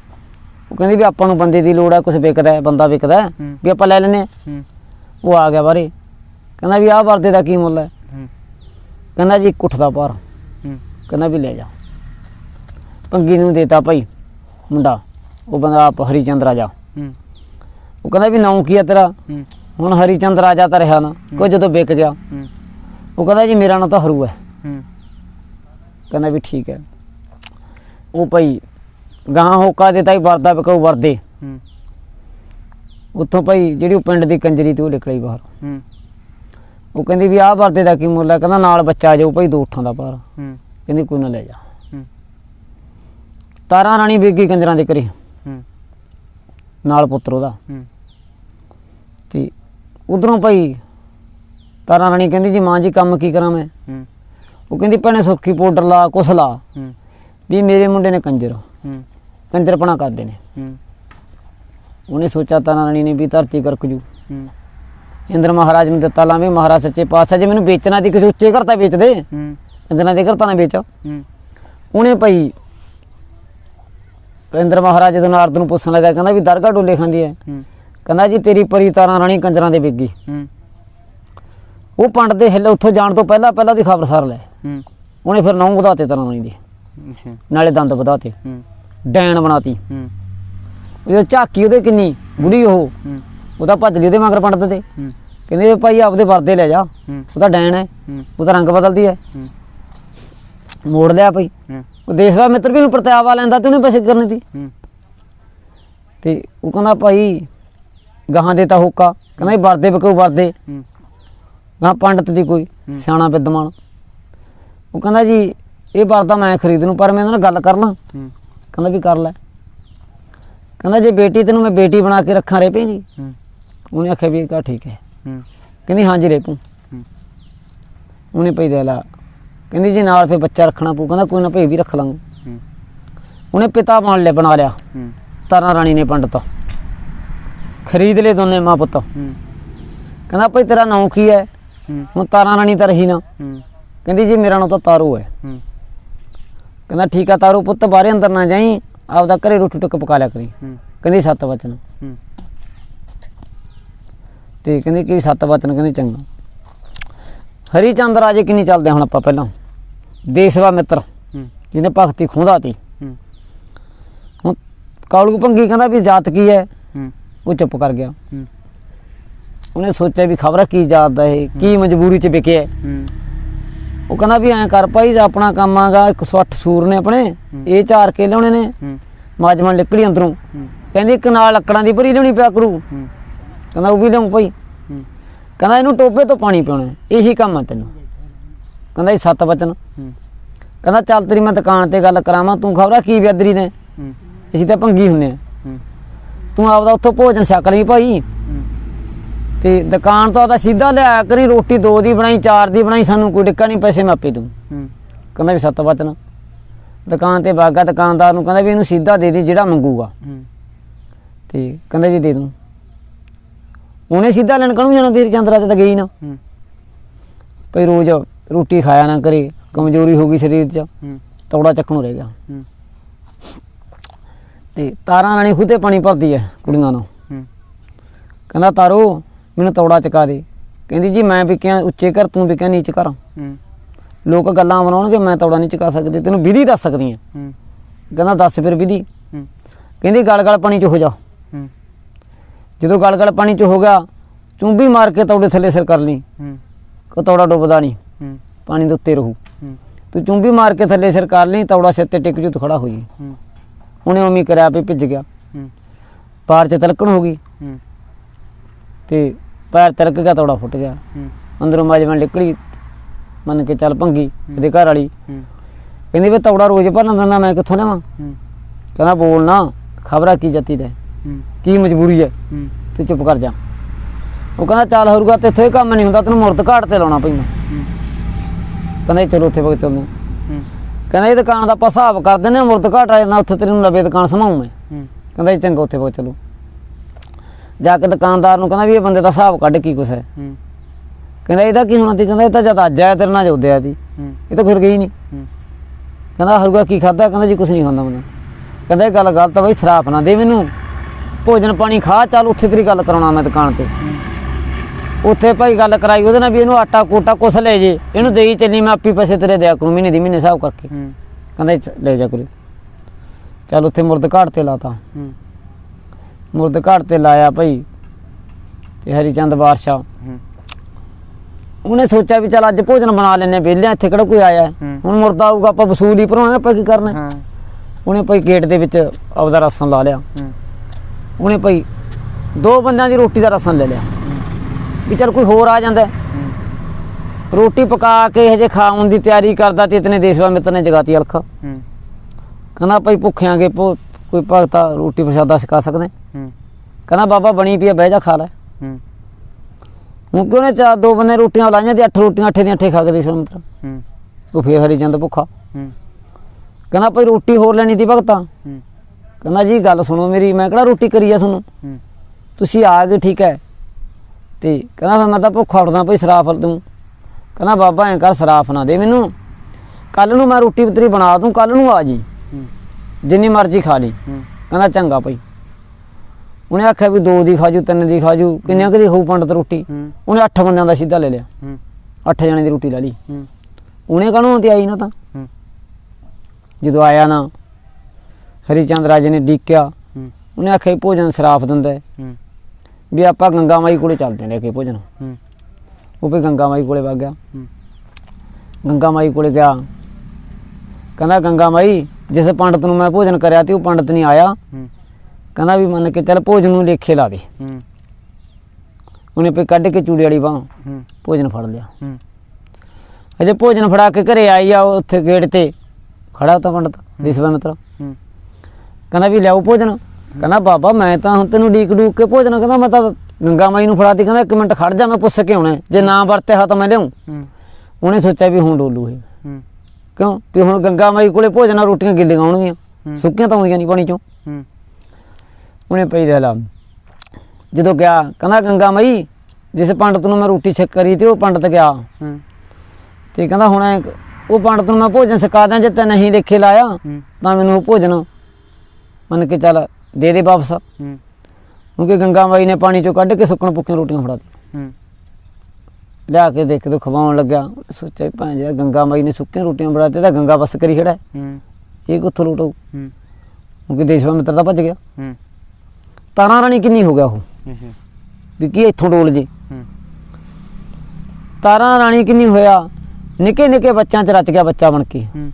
ਉਹ ਕਹਿੰਦੀ ਵੀ ਆਪਾਂ ਨੂੰ ਬੰਦੇ ਦੀ ਲੋੜ ਹੈ ਕੁਝ ਵਿਕਦਾ ਹੈ ਬੰਦਾ ਵਿਕਦਾ ਹੈ। ਵੀ ਆਪਾਂ ਲੈ ਲੈਨੇ ਉਹ ਆ ਗਿਆ ਬਾਰੇ। ਕਹਿੰਦਾ ਵੀ ਆਹ ਵਰਦੇ ਦਾ ਕੀ ਮੁੱਲ ਹੈ? ਹੂੰ। ਕਹਿੰਦਾ ਜੀ ਕੁੱਠ ਦਾ ਭਾਰ। ਹੂੰ। ਕਹਿੰਦਾ ਵੀ ਲੈ ਜਾ। ਭੰਗੀ ਨੂੰ ਦੇਤਾ ਭਾਈ ਮੁੰਡਾ। ਉਹ ਬੰਦਾ ਆਪ ਹਰੀਚੰਦ ਰਾਜਾ। ਹੂੰ। ਉਹ ਕਹਿੰਦਾ ਵੀ ਨਾਮ ਕੀ ਹੈ ਤੇਰਾ? ਹੂੰ। ਹੁਣ ਹਰੀਚੰਦ ਰਾਜਾ ਤਾਂ ਰਿਹਾ ਨਾ ਕੋਈ ਜਦੋਂ ਵਿਕ ਗਿਆ ਹੂੰ। ਉਹ ਕਹਿੰਦਾ ਜੀ ਮੇਰਾ ਨਾਂ ਤਾਂ ਹਰੂ ਹੈ। ਹੂੰ। ਕਹਿੰਦਾ ਵੀ ਠੀਕ ਹੈ। ਉਹ ਭਾਈ ਗਾਂ ਹੋਕਾ ਦਿੱਤਾ ਹੀ ਵਰਦਾ ਵਿਕਾਊ ਵਰਦੇ। ਹੂੰ। ਉੱਥੋਂ ਭਾਈ ਜਿਹੜੀ ਉਹ ਪਿੰਡ ਦੀ ਕੰਜਰੀ ਤੇ ਉਹ ਨਿਕਲੀ ਬਾਹਰ। ਹੂੰ। ਉਹ ਕਹਿੰਦੀ ਵੀ ਆਹ ਵਰਦੇ ਦਾ ਕੀ ਮੁੱਲ ਹੈ? ਕਹਿੰਦਾ ਨਾਲ ਬੱਚਾ ਜਾਊ ਭਾਈ ਦੋ ਉੱਠਾਂ ਦਾ ਹੂੰ। ਕਹਿੰਦੀ ਕੋਈ ਨਾ ਲੈ ਜਾ। ਹੂੰ। ਤਾਰਾ ਰਾਣੀ ਵੇਗੀ ਕੰਜਰਾਂ ਦੇ ਕਰੀ ਹੂੰ। ਨਾਲ ਪੁੱਤਰ ਉਹਦਾ। ਹੂੰ। ਤੇ ਉਧਰੋਂ ਭਾਈ ਤਾਰਾ ਰਾਣੀ ਕਹਿੰਦੀ ਜੀ ਮਾਂ ਜੀ ਕੰਮ ਕੀ ਕਰਾਂ ਮੈਂ? ਹੂੰ। ਉਹ ਕਹਿੰਦੀ ਭੈਣੇ ਸੁਰਖੀ ਪਾਊਡਰ ਲਾ ਕੁਛ ਲਾ। ਹੂੰ। ਵੀ ਮੇਰੇ ਮੁੰਡੇ ਨੇ ਕੰਜਰ। ਹੂੰ। ਕੰਜਰਪਣਾ ਕਰਦੇ ਨੇ ਹੂੰ। ਉਹਨੇ ਸੋਚਿਆ ਤਾਰਾ ਰਾਣੀ ਨੇ ਵੀ ਧਰਤੀ ਕਰਕ ਜੂ। ਹੂੰ। ਇੰਦਰ ਮਹਾਰਾਜ ਨੂੰ ਦਿੱਤਾ ਲਾਵੇਂ ਮਹਾਰਾਜ ਸੱਚੇ ਪਾਤਸ਼ਾਹ ਜੇ ਮੈਨੂੰ ਵੇਚਣਾ ਦੀ ਕਿਸੇ ਉੱਚੇ ਘਰ ਤਾਂ ਵੇਚ ਦੇ। ਹੂੰ। ਇੰਦਰਾਂ ਦੇ ਘਰ ਤਾਂ ਨਾ ਵੇਚ। ਹੂੰ। ਉਹਨੇ ਭਾਈ ਇੰਦਰ ਮਹਾਰਾਜ ਜਦੋਂ ਨਾਰਦ ਨੂੰ ਪੁੱਛਣ ਲੱਗਾ ਕਹਿੰਦਾ ਵੀ ਦਰਗਾਹ ਡੋਲੇ ਖਾਂਦੀ ਹੈ ਹੂੰ। ਕਹਿੰਦਾ ਜੀ ਤੇਰੀ ਪਰੀ ਤਾਰਾ ਰਾਣੀ ਕੰਜਰਾਂ ਦੇ ਵਿਕ। ਗਈ ਹੂੰ। ਉਹ ਪੰਡ ਦੇ ਹਿੱਲ ਉੱਥੋਂ ਜਾਣ ਤੋਂ ਪਹਿਲਾਂ ਪਹਿਲਾਂ ਦੀ ਖਬਰ ਸਾਰ ਲੈ। ਹੂੰ। ਉਹਨੇ ਫਿਰ ਨੌਂ ਵਧਾਤੇ ਤਾਰਾ ਰਾਣੀ ਦੇ। ਅੱਛਾ। ਨਾਲੇ ਦੰਦ ਵਧਾਤੇ। ਹੂੰ। ਡੈਣ ਬਣਾਤੀ। ਹੂੰ। ਉਹ ਝਾਕੀ ਉਹਦੇ ਕਿੰਨੀ? ਬੁੜੀ ਉਹ। ਹੂੰ। ਉਹਦਾ ਭੱਜ ਲਈ ਉਹਦੇ ਮਗਰ ਪੰਡਤ ਤੇ ਹੂੰ। ਕਹਿੰਦੇ ਵੀ ਭਾਈ ਆਪਦੇ ਵਰਦੇ ਲੈ ਜਾ। ਉਹਦਾ ਡੈਣ ਹੈ। ਉਹਦਾ ਰੰਗ ਬਦਲਦੀ ਹੈ। ਹੂੰ। ਮੋੜ ਲਿਆ ਭਾਈ। ਉਹ ਦੇਸ਼ਵਾ ਮਿੱਤਰ ਵੀ ਨੂੰ ਪ੍ਰਤਿਆਵਾ ਲੈਂਦਾ ਤੇ ਉਹਨੇ ਪੈਸੇ ਕਰਨੀ ਹੂੰ। ਤੇ ਉਹ ਕਹਿੰਦਾ ਭਾਈ ਗਾਹਾਂ ਦੇ ਤਾਂ ਹੋਕਾ ਕਹਿੰਦਾ ਵੀ ਵਰਦੇ ਬਕੋ ਵਰਦੇ। ਹੂੰ। ਗਾਂ ਪੰਡਤ ਦੀ ਕੋਈ ਸਿਆਣਾ ਵਿਦਵਾਨ। ਉਹ ਕਹਿੰਦਾ ਜੀ ਇਹ ਵਰਦਾ ਮੈਂ ਖਰੀਦ ਲੂੰ ਪਰ ਮੈਂ ਇਹਨਾਂ ਨਾਲ ਗੱਲ ਕਰ ਲਾਂ। ਹੂੰ। ਕਹਿੰਦਾ ਵੀ ਕਰ ਲੈ। ਕਹਿੰਦਾ ਜੇ ਬੇਟੀ ਤੈਨੂੰ ਮੈਂ ਬੇਟੀ ਬਣਾ ਕੇ ਰੱਖਾਂ ਰੇ ਪਈ ਜੀ ਹੂੰ। ਉਹਨੇ ਆਖਿਆ ਵੀ ਕਾ ਠੀਕ ਹੈ। ਹੂੰ। ਕਹਿੰਦੀ ਹਾਂਜੀ ਰੇ ਪੂ ਹੂੰ। ਉਹਨੇ ਪਈ ਦੇ ਲਾ। ਕਹਿੰਦੀ ਜੀ ਨਾਲ ਫਿਰ ਬੱਚਾ ਰੱਖਣਾ ਪਊ ਕਹਿੰਦਾ ਕੋਈ ਨਾ ਭਈ ਵੀ ਰੱਖ ਲਾਂਗੇ। ਹੂੰ। ਉਹਨੇ ਪਿਤਾ ਬਣ ਲਿਆ ਬਣਾ ਲਿਆ। ਹੂੰ। ਤਾਰਾ ਰਾਣੀ ਨੇ ਪੰਡਤ। ਖਰੀਦ ਲਏ ਦੋਨੇ ਮਾਂ ਪੁੱਤ। ਹੂੰ। ਕਹਿੰਦਾ ਭਾਈ ਤੇਰਾ ਨਾਂ ਕੀ ਹੈ? ਹੂੰ। ਹੁਣ ਤਾਰਾ ਰਾਣੀ ਤਾਂ ਰਹੀ ਨਾ। ਹੂੰ। ਕਹਿੰਦੀ ਜੀ ਮੇਰਾ ਨਾਂ ਤਾਂ ਤਾਰੂ ਹੈ। ਹੂੰ। ਕਹਿੰਦਾ ਠੀਕ ਆ ਤਾਰੂ ਪੁੱਤ ਬਾਹਰੇ ਅੰਦਰ ਨਾ ਜਾਈ ਆਪਦਾ ਘਰੇ ਰੋਟੀ ਟੁੱਕ ਪਕਾ ਲਿਆ ਕਰੀ। ਹੂੰ। ਕਹਿੰਦੀ ਸੱਤ ਵਚਨ। ਹੂੰ। ਤੇ ਕਹਿੰਦੀ ਕਿ ਸੱਤ ਵਚਨ ਕਹਿੰਦੀ ਚੰਗਾ। ਹਰੀ ਚੰਦ ਰਾਜੇ ਕਿੰਨੀ ਚੱਲਦੇ ਹੁਣ ਆਪਾਂ ਪਹਿਲਾਂ? ਦੇਸਵਾ ਮਿੱਤਰ ਹੂੰ। ਜਿਹਨੇ ਭਗਤੀ ਖੁੰਦਾ ਤੀ ਹੂੰ। ਹੁਣ ਕਾਲੂ ਭੰਗੀ ਕਹਿੰਦਾ ਵੀ ਜਾਤ ਕੀ ਹੂੰ? ਉਹ ਚੁੱਪ ਕਰ ਗਿਆ। ਹੂੰ। ਉਹਨੇ ਸੋਚਿਆ ਵੀ ਖਬਰ ਕੀ ਜਾਤ ਦਾ ਇਹ ਕੀ ਮਜਬੂਰੀ ਚ ਵਿਕਿਆ ਹੂੰ। ਉਹ ਕਹਿੰਦਾ ਵੀ ਐਂ ਕਰ ਭਾਈ ਆਪਣਾ ਕੰਮ ਆਗਾ 108 ਸੂਰ ਨੇ ਆਪਣੇ ਇਹ ਚਾਰ ਕੇ ਲਿਆਉਣੇ ਨੇ। ਹੂੰ। ਮਾਜਮਣ ਲਿਕੜੀ ਅੰਦਰੋਂ। ਕਹਿੰਦੀ ਇੱਕ ਨਾਲ ਲੱਕੜਾਂ ਦੀ ਭਰੀ ਲਿਆਉਣੀ ਪਿਆ ਕਰੂ। ਕਹਿੰਦਾ ਉਹ ਵੀ ਲਿਆਉਂ ਭਾਈ। ਕਹਿੰਦਾ ਇਹਨੂੰ ਟੋਪੇ ਤੋਂ ਪਾਣੀ ਪਿਉਣਾ। ਇਹੀ ਕੰਮ ਆ ਤੈਨੂੰ। ਕਹਿੰਦਾ ਇਹ ਸੱਤ ਵਚਨ। ਹੂੰ। ਕਹਿੰਦਾ ਚੱਲ ਤੇਰੀ ਮੈਂ ਦੁਕਾਨ ਤੇ ਗੱਲ ਕਰਾਵਾਂ ਤੂੰ ਖਬਰਾ ਕੀ ਬਿਆਦਰੀ ਨੇ? ਅਸੀਂ ਤਾਂ ਭੰਗੀ ਹੁੰਨੇ ਆ। ਤੂੰ ਆਪਦਾ ਉੱਥੋਂ ਭੋਜਨ ਛਕ ਲਈ ਭਾਈ। ਤੇ ਦੁਕਾਨ ਤੋਂ ਆਦਾ ਸਿੱਧਾ ਲਿਆ ਕਰੀ ਰੋਟੀ ਦੋ ਦੀ ਬਣਾਈ ਚਾਰ ਦੀ ਬਣਾਈ ਸਾਨੂੰ ਕੋਈ ਡਿੱਕਾ ਨਹੀਂ ਪੈਸੇ ਮੈਂ ਆਪੇ ਦੂੰ ਹੂੰ। ਕਹਿੰਦਾ ਵੀ ਸੱਤ ਵਚਨ ਦੁਕਾਨ ਤੇ ਬਾਗਾ ਦੁਕਾਨਦਾਰ ਨੂੰ ਕਹਿੰਦਾ ਵੀ ਇਹਨੂੰ ਸਿੱਧਾ ਦੇ ਦੇ ਜਿਹੜਾ ਮੰਗੂਗਾ। ਤੇ ਕਹਿੰਦਾ ਜੀ ਦੇ ਦੂੰ। ਉਹਨੇ ਸਿੱਧਾ ਲੈਣ ਕਣੂ ਜਾਣਾ ਤੇਰੀ ਚੰਦਰਾ ਤੇ ਤਾਂ ਗਈ ਨਾ। ਭਈ ਰੋਜ਼ ਰੋਟੀ ਖਾਇਆ ਨਾ ਕਰੇ ਕਮਜ਼ੋਰੀ ਹੋ ਗਈ ਸਰੀਰ 'ਚ। ਤੌੜਾ ਚੱਕਣੋਂ ਰਹਿ ਗਿਆ। ਤੇ ਤਾਰਾਂ ਰਾਣੀ ਖੁਦੇ ਪਾਣੀ ਭਰਦੀ ਐ ਕੁੜੀਆਂ ਨੂੰ। ਹੂੰ। ਕਹਿੰਦਾ ਤਾਰੋ ਮੈਨੂੰ ਤੌੜਾ ਚਕਾ ਦੇ। ਕਹਿੰਦੀ ਜੀ ਮੈਂ ਵਿਕਿਆ ਉੱਚੇ ਘਰ ਤੂੰ ਵਿਕਿਆ ਨੀਚ ਘਰ। ਹੂੰ। ਲੋਕ ਗੱਲਾਂ ਬਣਾਉਣਗੇ ਮੈਂ ਤੌੜਾ ਨਹੀਂ ਚੁਕਾ ਸਕਦੀ ਤੈਨੂੰ ਵਿਧੀ ਦੱਸ ਸਕਦੀ ਆ। ਹੂੰ। ਕਹਿੰਦਾ ਦੱਸ ਫਿਰ ਵਿਧੀ। ਹੂੰ। ਕਹਿੰਦੀ ਗਲ ਗਲ ਪਾਣੀ ਚ ਹੋ ਜਾ। ਹੂੰ। ਜਦੋਂ ਗਲ ਗਲ ਪਾਣੀ ਚ ਹੋ ਗਿਆ ਚੁੰਬੀ ਮਾਰ ਕੇ ਤੌੜੇ ਥੱਲੇ ਸਿਰ ਕਰ ਲਈ। ਹੂੰ। ਕੋ ਤੌੜਾ ਡੁੱਬਦਾ ਨਹੀਂ। ਹੂੰ। ਪਾਣੀ ਦੇ ਉੱਤੇ ਰਹੂ। ਹੂੰ। ਤੂੰ ਚੁੰਬੀ ਮਾਰ ਕੇ ਥੱਲੇ ਸਿਰ ਕਰ ਲਈ ਤੌੜਾ ਸਿਰ ਤੇ ਟਿਕ ਜੂ ਤੂੰ ਖੜਾ ਹੋ ਜੀ। ਹੂੰ। ਉਹਨੇ ਉਮੀ ਕਰਿਆ ਵੀ ਭਿੱਜ ਗਿਆ। ਹੂੰ। ਪਾਰ ਚ ਤਲਕਣ ਹੋ ਗਈ। ਹੂੰ। ਤੇ ਪੈਰ ਤਿਲਕ ਗਿਆ ਤੌੜਾ ਫੁੱਟ ਗਿਆ। ਹੂੰ। ਅੰਦਰੋਂ ਮਾਜਵਣ ਨਿਕਲੀ ਮੰਨ ਕੇ ਚੱਲ ਭੰਗੀ ਇਹਦੇ ਘਰ ਵਾਲੀ। ਹੂੰ। ਕਹਿੰਦੀ ਵੀ ਤੌੜਾ ਰੋਜ਼ ਭਰਨ ਦਿੰਦਾ ਮੈਂ ਕਿੱਥੋਂ ਲਿਆਵਾਂ? ਹੂੰ। ਕਹਿੰਦਾ ਬੋਲ ਨਾ ਖਬਰਾਂ ਕੀ ਜੱਤੀ ਤੇ ਹੂੰ? ਕੀ ਮਜਬੂਰੀ ਹੈ? ਹੂੰ। ਤੂੰ ਚੁੱਪ ਕਰ ਜਾ। ਉਹ ਕਹਿੰਦਾ ਚੱਲ ਹਰੂਗਾ ਤੇ ਇੱਥੋਂ ਕੰਮ ਨਹੀਂ ਹੁੰਦਾ ਤੈਨੂੰ ਮੁਰਦ ਘਾਟ ਤੇ ਲਾਉਣਾ ਪੈਂਦਾ ਹੂੰ। ਕਹਿੰਦਾ ਚਲੋ ਉੱਥੇ ਵਗ ਚੱਲਦੇ। ਕਹਿੰਦਾ ਇਹ ਦੁਕਾਨ ਦਾ ਆਪਾਂ ਹਿਸਾਬ ਕਰ ਦਿੰਦੇ ਹਾਂ ਮੁਰਦ ਘਾਟ ਆ ਜਾਂਦਾ ਉੱਥੇ ਤੈਨੂੰ ਲਵੇ ਦੁਕਾਨ ਸਮਾਉ ਮੈਂ। ਕਹਿੰਦਾ ਜੀ ਚੰਗਾ ਉੱਥੇ ਵਗ ਚਲੋ। ਜਾ ਕੇ ਦੁਕਾਨਦਾਰ ਨੂੰ ਕਹਿੰਦਾ ਵੀ ਇਹ ਬੰਦੇ ਦਾ ਹਿਸਾਬ ਕੱਢ ਕੀ ਕੁਛ ਹੈ। ਕਹਿੰਦਾ ਇਹਦਾ ਕੀ ਹੋਣਾ ਤੀ ਕਹਿੰਦਾ ਇਹ ਤਾਂ ਜਦ ਅੱਜ ਆਇਆ ਤੇਰੇ ਨਾਲ ਜੋਦਿਆ ਤੀ ਇਹ ਤਾਂ ਫਿਰ ਗਈ ਨਹੀਂ। ਕਹਿੰਦਾ ਹਰੂਗਾ ਕੀ ਖਾਦਾ ਕਹਿੰਦਾ ਜੀ ਕੁਛ ਨਹੀਂ ਖਾਂਦਾ ਮੈਨੂੰ। ਕਹਿੰਦਾ ਇਹ ਗੱਲ ਗਲਤ ਆ ਬਈ ਸਰਾਫ ਨਾ ਦੇ ਮੈਨੂੰ। ਭੋਜਨ ਪਾਣੀ ਖਾ ਚੱਲ ਉੱਥੇ ਤੇਰੀ ਗੱਲ ਕਰਾਉਣਾ ਮੈਂ ਦੁਕਾਨ ਤੇ। ਉੱਥੇ ਭਾਈ ਗੱਲ ਕਰਾਈ ਉਹਦੇ ਨਾਲ ਵੀ ਇਹਨੂੰ ਆਟਾ ਕੋਟਾ ਕੁਛ ਲੈ ਜੇ। ਇਹਨੂੰ ਦੇਈ ਚੱਲੀ ਮੈਂ ਆਪੀ ਪੈਸੇ ਤੇਰੇ ਦਿਆ ਕਰੂੰ ਮਹੀਨੇ ਦੀ ਮਹੀਨੇ ਹਿਸਾਬ ਕਰਕੇ। ਹੂੰ। ਕਹਿੰਦਾ ਚ- ਲੈ ਜਾ ਕਰੇ। ਚੱਲ ਉੱਥੇ ਮੁਰਦ ਘਾਟ ਤੇ ਲਾਤਾ। ਹੂੰ। ਮੁਰਦ ਘਾਟ ਤੇ ਲਾਇਆ ਭਾਈ ਤੇ ਹਰੀਚੰਦ ਬਾਦਸ਼ਾਹ। ਹੂੰ। ਉਹਨੇ ਸੋਚਿਆ ਵੀ ਚੱਲ ਅੱਜ ਭੋਜਨ ਬਣਾ ਲੈਨੇ ਵਿਹਲਿਆਂ ਇੱਥੇ ਕਿਹੜਾ ਕੋਈ ਆਇਆ? ਹੈ। ਹੂੰ। ਹੁਣ ਮੁਰਦਾ ਆਊਗਾ ਆਪਾਂ ਵਸੂਲ ਹੀ ਭਰਾਉਣਾ ਆਪਾਂ ਕੀ ਕਰਨਾ? ਹੈ? ਹਾਂ। ਉਹਨੇ ਭਾਈ ਗੇਟ ਦੇ ਵਿੱਚ ਆਪਦਾ ਰਸਨ ਲਾ ਲਿਆ। ਹੂੰ। ਉਹਨੇ ਭਾਈ ਦੋ ਬੰਦਿਆਂ ਦੀ ਰੋਟੀ ਦਾ ਰਸਨ ਲੈ ਲਿਆ। ਵੀ ਚੱਲ ਕੋਈ ਹੋਰ ਆ ਜਾਂਦਾ ਰੋਟੀ ਪਕਾ ਕੇ ਹਜੇ ਖਾਣ ਦੀ ਤਿਆਰੀ ਕਰਦਾ ਤੇ ਇਤਨੇ ਦੇਸ਼ਵਾ ਮਿੱਤਰ ਨੇ ਜਗਾਤੀ ਅਲਖ ਕਹਿੰਦਾ ਭਾਈ ਭੁੱਖਿਆਂਗੇ ਕੋਈ ਭਗਤਾ ਰੋਟੀ ਪ੍ਰਸ਼ਾਦਾ ਛਕਾ ਸਕਦੇ ਕਹਿੰਦਾ ਬਾਬਾ ਬਣੀ ਪਈ ਬਹਿ ਜਾ ਖਾ ਲੈ। ਹੂੰ। ਹੁਣ ਕਿਉਂ ਨੇ ਚਾਰ ਦੋ ਬੰਦੇ ਰੋਟੀਆਂ ਲਾਈਆਂ ਤੇ ਅੱਠ ਰੋਟੀਆਂ ਅੱਠੇ ਦੀਆਂ ਅੱਠੇ ਖਾ ਕੇ ਦੇਸ਼ਵਾ ਮਿੱਤਰ? ਉਹ ਫੇਰ ਹਰੀ ਚੰਦ ਭੁੱਖਾ ਕਹਿੰਦਾ ਭਾਈ ਰੋਟੀ ਹੋਰ ਲੈਣੀ ਤੀ ਭਗਤਾ। ਕਹਿੰਦਾ ਜੀ ਗੱਲ ਸੁਣੋ ਮੇਰੀ ਮੈਂ ਕਿਹੜਾ ਰੋਟੀ ਕਰੀ ਆ ਤੁਹਾਨੂੰ? ਤੁਸੀਂ ਆ ਗਏ ਠੀਕ ਹੈ। ਤੇ ਕਹਿੰਦਾ ਫਿਰ ਮੈਂ ਤਾਂ ਭੁੱਖਾ ਉੱਠਦਾ ਭਾਈ ਸਰਾਫ ਦੂੰ। ਕਹਿੰਦਾ ਬਾਬਾ ਐਂ ਕਰ ਸਰਾਫ ਨਾ ਦੇ ਮੈਨੂੰ। ਕੱਲ ਨੂੰ ਮੈਂ ਰੋਟੀ ਤੇਰੀ ਬਣਾ ਦੂੰ ਕੱਲ ਨੂੰ ਆ ਜੀ। ਜਿੰਨੀ ਮਰਜ਼ੀ ਖਾ ਲਈ ਕਹਿੰਦਾ ਚੰਗਾ ਭਾਈ। ਉਹਨੇ ਆਖਿਆ ਵੀ ਦੋ ਦੀ ਖਾਜੂ ਤਿੰਨ ਦੀ ਖਾਜੂ ਕਿੰਨਿਆਂ ਕੁ ਦੀ ਹੋਊ ਪੰਡਤ ਰੋਟੀ? ਉਹਨੇ ਅੱਠ ਬੰਦਿਆਂ ਦਾ ਸਿੱਧਾ ਲੈ ਲਿਆ। ਅੱਠ ਜਣੇ ਦੀ ਰੋਟੀ ਲੈ ਲਈ। ਉਹਨੇ ਕਾਹਨੂੰ ਤੇ ਆਈ ਨਾ ਤਾਂ? ਜਦੋਂ ਆਇਆ ਨਾ ਹਰੀਚੰਦ ਰਾਜੇ ਨੇ ਡੀਕਿਆ। ਉਹਨੇ ਆਖਿਆ ਭੋਜਨ ਸਰਾਫ ਦਿੰਦਾ ਹੂੰ। ਵੀ ਆਪਾਂ ਗੰਗਾ ਮਾਈ ਕੋਲੇ ਚੱਲਦੇ ਲੈ ਕੇ ਭੋਜਨ। ਹੂੰ। ਉਹ ਵੀ ਗੰਗਾ ਮਾਈ ਕੋਲੇ ਵਗ ਗਿਆ। ਹੂੰ। ਗੰਗਾ ਮਾਈ ਕੋਲੇ ਗਿਆ। ਕਹਿੰਦਾ ਗੰਗਾ ਮਾਈ ਜਿਸ ਪੰਡਤ ਨੂੰ ਮੈਂ ਭੋਜਨ ਕਰਿਆ ਤੇ ਉਹ ਪੰਡਤ ਨਹੀਂ ਆਇਆ। ਹੂੰ। ਕਹਿੰਦਾ ਵੀ ਮੰਨ ਕੇ ਚੱਲ ਭੋਜਨ ਨੂੰ ਲੇਖੇ ਲਾ ਦੇ। ਹੂੰ। ਉਹਨੇ ਪੇ ਕੱਢ ਕੇ ਚੂੜੀ ਵਾਲੀ ਬਾਹ ਹੂੰ। ਭੋਜਨ ਫੜ ਲਿਆ। ਹੂੰ। ਅਜੇ ਭੋਜਨ ਫੜਾ ਕੇ ਘਰੇ ਆਈ ਆ ਉੱਥੇ ਗੇਟ ਤੇ ਖੜਾ ਤਾਂ ਪੰਡਤ ਦਿਸਵਾ ਮਿੱਤਰ। ਹੂੰ। ਕਹਿੰਦਾ ਵੀ ਲਿਆਓ ਭੋਜਨ। ਕਹਿੰਦਾ ਬਾਬਾ ਮੈਂ ਤਾਂ ਹੁਣ ਤੈਨੂੰ ਡੀਕ ਡੂਕ ਕੇ ਭੋਜਨ ਕਹਿੰਦਾ ਮੈਂ ਤਾਂ ਗੰਗਾ ਮਾਈ ਨੂੰ ਫੜਾਤੀ ਕਹਿੰਦਾ ਇੱਕ ਮਿੰਟ ਖੜ ਜਾ ਮੈਂ ਪੁੱਛ ਕੇ ਆਉਣਾ। ਜੇ ਨਾ ਵਰਤਿਆ ਹਾਂ ਤਾਂ ਮੈਂ ਲਿਆਉਂ ਉਹਨੇ ਸੋਚਿਆ ਵੀ ਹੁਣ ਡੋਲੂ ਇਹ ਕਿਉਂ? ਵੀ ਹੁਣ ਗੰਗਾ ਮਾਈ ਕੋਲੇ ਨਾਲ ਰੋਟੀਆਂ ਗਿੱਲੀਆਂ ਆਉਣਗੀਆਂ। ਸੁੱਕੀਆਂ ਤਾਂ ਆਉਂਦੀਆਂ ਨਹੀਂ ਪਾਣੀ ਚੋਂ। ਉਹਨੇ ਪਈ ਦੇ ਲਾ। ਜਦੋਂ ਗਿਆ ਕਹਿੰਦਾ ਗੰਗਾ ਮਾਈ ਜਿਸ ਪੰਡਤ ਨੂੰ ਮੈਂ ਰੋਟੀ ਛਕ ਕਰੀ ਤੇ ਉਹ ਪੰਡਤ ਗਿਆ। ਤੇ ਕਹਿੰਦਾ ਹੁਣ ਉਹ ਪੰਡਤ ਨੂੰ ਮੈਂ ਭੋਜਨ ਛਕਾ ਦਾਂ ਜੇ ਤੈਂ ਨਹੀਂ ਦੇਖੇ ਲਾਇਆ ਤਾਂ ਮੈਨੂੰ ਉਹ ਭੋਜਨ। ਮੰਨ ਕੇ ਚੱਲ ਦੇ ਦੇ ਵਾਪਸ। ਹੂੰ। ਕਿਉਂਕਿ ਗੰਗਾ ਮਾਈ ਨੇ ਪਾਣੀ ਚੋਂ ਕੱਢ ਕੇ ਸੁੱਕਣ ਪੁੱਕੀਆਂ ਰੋਟੀਆਂ ਫੜਾਤੀ ਹੂੰ। ਲਿਆ ਕੇ ਦੇਖ ਕੇ ਖਵਾਉਣ ਲੱਗਿਆ। ਸੋਚਿਆ ਭਾਂ ਜਿਹੜਾ ਗੰਗਾ ਮਾਈ ਨੇ ਸੁੱਕੀਆਂ ਰੋਟੀਆਂ ਫੜਾਤੇ ਤਾਂ ਗੰਗਾ ਬਸ ਕਰੀ ਖੜਾ। ਹੈ। ਹੂੰ ਇਹ ਕਿੱਥੋਂ ਲੁੱਟੂ ਹੂੰ। ਕਿਉਂਕਿ ਦੇਸ਼ਵਾ ਮਿੱਤਰ ਤਾਂ ਭੱਜ ਗਿਆ। ਹੂੰ। ਤਾਰਾਂ ਰਾਣੀ ਕਿੰਨੀ ਹੋ ਗਿਆ ਉਹ? ਅੱਛਾ ਵੀ ਕੀ ਇੱਥੋਂ ਡੋਲ ਜੇ? ਹੂੰ। ਤਾਰਾਂ ਰਾਣੀ ਕਿੰਨੀ ਹੋਇਆ? ਨਿੱਕੇ ਨਿੱਕੇ ਬੱਚਿਆਂ 'ਚ ਰਚ ਗਿਆ ਬੱਚਾ ਬਣ ਕੇ। ਹੂੰ।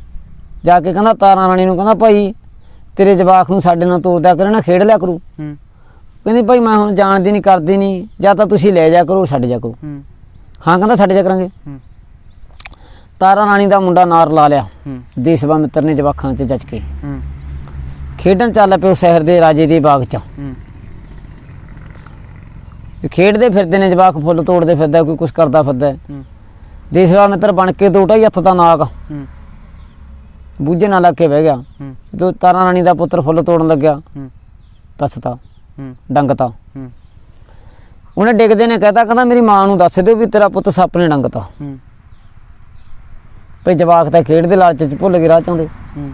ਜਾ ਕੇ ਕਹਿੰਦਾ ਤਾਰਾਂ ਰਾਣੀ ਨੂੰ ਕਹਿੰਦਾ ਭਾਈ ਤੇਰੇ ਜਵਾਕ ਨੂੰ ਸਾਡੇ ਨਾਲ ਤੋਰਦਿਆ ਕਰੇ ਨਾ ਖੇਡ ਲਿਆ ਕਰੂ। ਹੂੰ। ਕਹਿੰਦੀ ਭਾਈ ਮੈਂ ਹੁਣ ਜਾਣਦੀ ਨਹੀਂ ਕਰਦੀ ਨਹੀਂ ਜਾਂ ਤਾਂ ਤੁਸੀਂ ਲੈ ਜਾ ਕਰੋ ਛੱਡ ਜਾ ਕਰੋ। ਹੂੰ। ਹਾਂ ਕਹਿੰਦਾ ਛੱਡ ਜਾ ਕਰਾਂਗੇ। ਹੂੰ। ਤਾਰਾਂ ਰਾਣੀ ਦਾ ਮੁੰਡਾ ਨਾਰ ਲਾ ਲਿਆ। ਹੂੰ। ਦੇਸ਼ਵਾ ਮਿੱਤਰ ਨੇ ਜਵਾਕਾਂ 'ਚ ਜੱਜ ਕੇ। ਹੂੰ। ਖੇਡਣ ਚੱਲ ਪਿਓ ਸ਼ਹਿਰ ਦੇ ਰਾਜੇ ਦੇ ਬਾਗ 'ਚ। ਹੂੰ। ਤੇ ਖੇਡਦੇ ਫਿਰਦੇ ਨੇ ਜਵਾਕ ਫੁੱਲ ਤੋੜਦੇ ਫਿਰਦਾ ਕੋਈ ਕੁਛ ਕਰਦਾ ਫਿਰਦਾ। ਦੇਸ਼ਵਾ ਮਿੱਤਰ ਬਣ ਕੇ ਦੋ ਢਾਈ ਹੱਥ ਦਾ ਨਾਗ। ਹੂੰ। ਬੂਝੇ ਨਾਲ ਲੱਗ ਕੇ ਬਹਿ ਗਿਆ। ਹੂੰ। ਜਦੋਂ ਤਾਰਾਂ ਰਾਣੀ ਦਾ ਪੁੱਤਰ ਫੁੱਲ ਤੋੜਨ ਲੱਗਿਆ ਹੂੰ। ਤਸਤਾ ਹੂੰ। ਡੰਗਤਾ। ਹੂੰ। ਉਹਨੇ ਡਿੱਗਦੇ ਨੇ ਕਹਤਾ ਕਹਿੰਦਾ ਮੇਰੀ ਮਾਂ ਨੂੰ ਦੱਸ ਦਿਓ ਵੀ ਤੇਰਾ ਪੁੱਤ ਸੱਪ ਨੇ ਡੰਗਤਾ। ਹੂੰ। ਭਈ ਜਵਾਕ ਤਾਂ ਖੇਡਦੇ ਲਾਲਚ ਚ ਭੁੱਲ ਗਏ ਰਾਹ ਚਾਉਂਦੇ ਹੂੰ।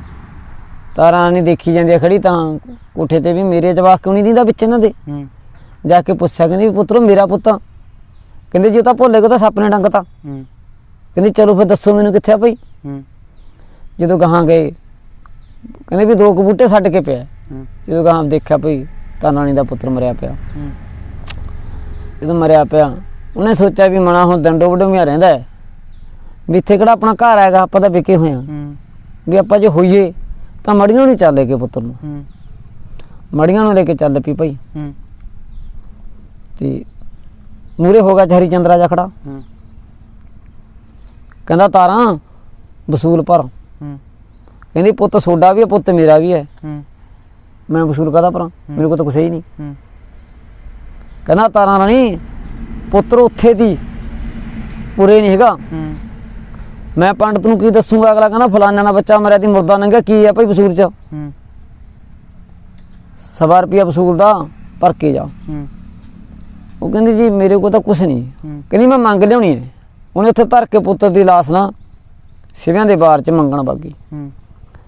ਤਾਰਾਂ ਰਾਣੀ ਦੇਖੀ ਜਾਂਦੀ ਆ ਖੜੀ ਤਾਂ ਕੋਠੇ ਤੇ ਵੀ ਮੇਰੇ ਜਵਾਕ ਕਿਉਂ ਨਹੀਂ ਦਿੰਦਾ ਵਿੱਚ ਇਹਨਾਂ ਦੇ? ਹੂੰ। ਜਾ ਕੇ ਪੁੱਛਿਆ ਕਹਿੰਦੀ ਵੀ ਪੁੱਤਰੋ ਮੇਰਾ ਪੁੱਤ ਕਹਿੰਦੇ ਜੀ ਉਹ ਤਾਂ ਭੁੱਲ ਉਹ ਤਾਂ ਸੱਪ ਨੇ ਡੰਗਤਾ। ਹੂੰ। ਕਹਿੰਦੀ ਚਲੋ ਫਿਰ ਦੱਸੋ ਮੈਨੂੰ ਕਿੱਥੇ ਆ ਭਾਈ? ਹੂੰ। ਜਦੋਂ ਗਾਹਾਂ ਗਏ ਕਹਿੰਦੇ ਵੀ ਦੋ ਕੁ ਬੂਟੇ ਛੱਡ ਕੇ ਪਿਆ। ਜਦੋਂ ਗਾਹਾਂ ਦੇਖਿਆ ਭਈ ਤਾਂ ਨਾਨੀ ਦਾ ਪੁੱਤਰ ਮਰਿਆ ਪਿਆ। ਜਦੋਂ ਮਰਿਆ ਪਿਆ ਉਹਨੇ ਸੋਚਿਆ ਵੀ ਮਣਾ ਹੁਣ ਦੰਡੋ ਵਡੋਮਿਆ ਰਹਿੰਦਾ ਹੈ। ਵੀ ਇੱਥੇ ਕਿਹੜਾ ਆਪਣਾ ਘਰ ਹੈਗਾ ਆਪਾਂ ਤਾਂ ਵਿਕੇ ਹੋਏ ਆ ਵੀ ਆਪਾਂ ਜੇ ਹੋਈਏ ਤਾਂ ਮੜੀਆਂ ਨੂੰ ਚੱਲ ਲੈ ਕੇ ਪੁੱਤਰ ਨੂੰ। ਮੜੀਆਂ ਨੂੰ ਲੈ ਕੇ ਚੱਲ ਪਈ ਭਾਈ। ਤੇ ਮੂਰੇ ਹੋ ਗਿਆ ਹਰੀ ਚੰਦਰਾ ਜਾ ਖੜਾ। ਹੂੰ। ਕਹਿੰਦਾ ਤਾਰਾਂ ਵਸੂਲ ਪਰ ਹੂੰ। ਕਹਿੰਦੀ ਪੁੱਤ ਸੋਡਾ ਵੀ ਹੈ ਪੁੱਤ ਮੇਰਾ ਵੀ ਹੈ। ਹੂੰ। ਮੈਂ ਵਸੂਲ ਕਾਹਦਾ ਭਰਾਂ ਮੇਰੇ ਕੋਲ ਤਾਂ ਕੁਛ ਹੀ ਨਹੀਂ। ਹੂੰ। ਕਹਿੰਦਾ ਤਾਰਾਂ ਰਾਣੀ ਪੁੱਤਰ ਉੱਥੇ ਦੀ ਪੂਰੇ ਨਹੀਂ ਹੈਗਾ। ਹੂੰ। ਮੈਂ ਪੰਡਤ ਨੂੰ ਕੀ ਦੱਸੂਗਾ? ਅਗਲਾ ਕਹਿੰਦਾ ਫਲਾਨਾ ਦਾ ਬੱਚਾ ਮਰਿਆ ਦੀ ਮੁਰਦਾ ਨੰਗਾ ਕੀ ਹੈ ਭਾਈ ਵਸੂਲ ਚ? ਹੂੰ। ਸਵਾ ਰੁਪਿਆ ਵਸੂਲ ਦਾ ਭਰ ਕੇ ਜਾ। ਹੂੰ। ਉਹ ਕਹਿੰਦੀ ਜੀ ਮੇਰੇ ਕੋਲ ਤਾਂ ਕੁਛ ਨਹੀਂ। ਕਹਿੰਦੀ ਮੈਂ ਮੰਗ ਲਿਆਉਣੀ ਹੈ। ਉਹਨੇ ਉੱਥੇ ਧਰ ਕੇ ਪੁੱਤਰ ਦੀ ਲਾਸ਼ ਨਾ ਸਿਵਿਆਂ ਦੇ ਬਾਰ ਚ ਮੰਗਣ ਬਾਗੀ। ਹੂੰ।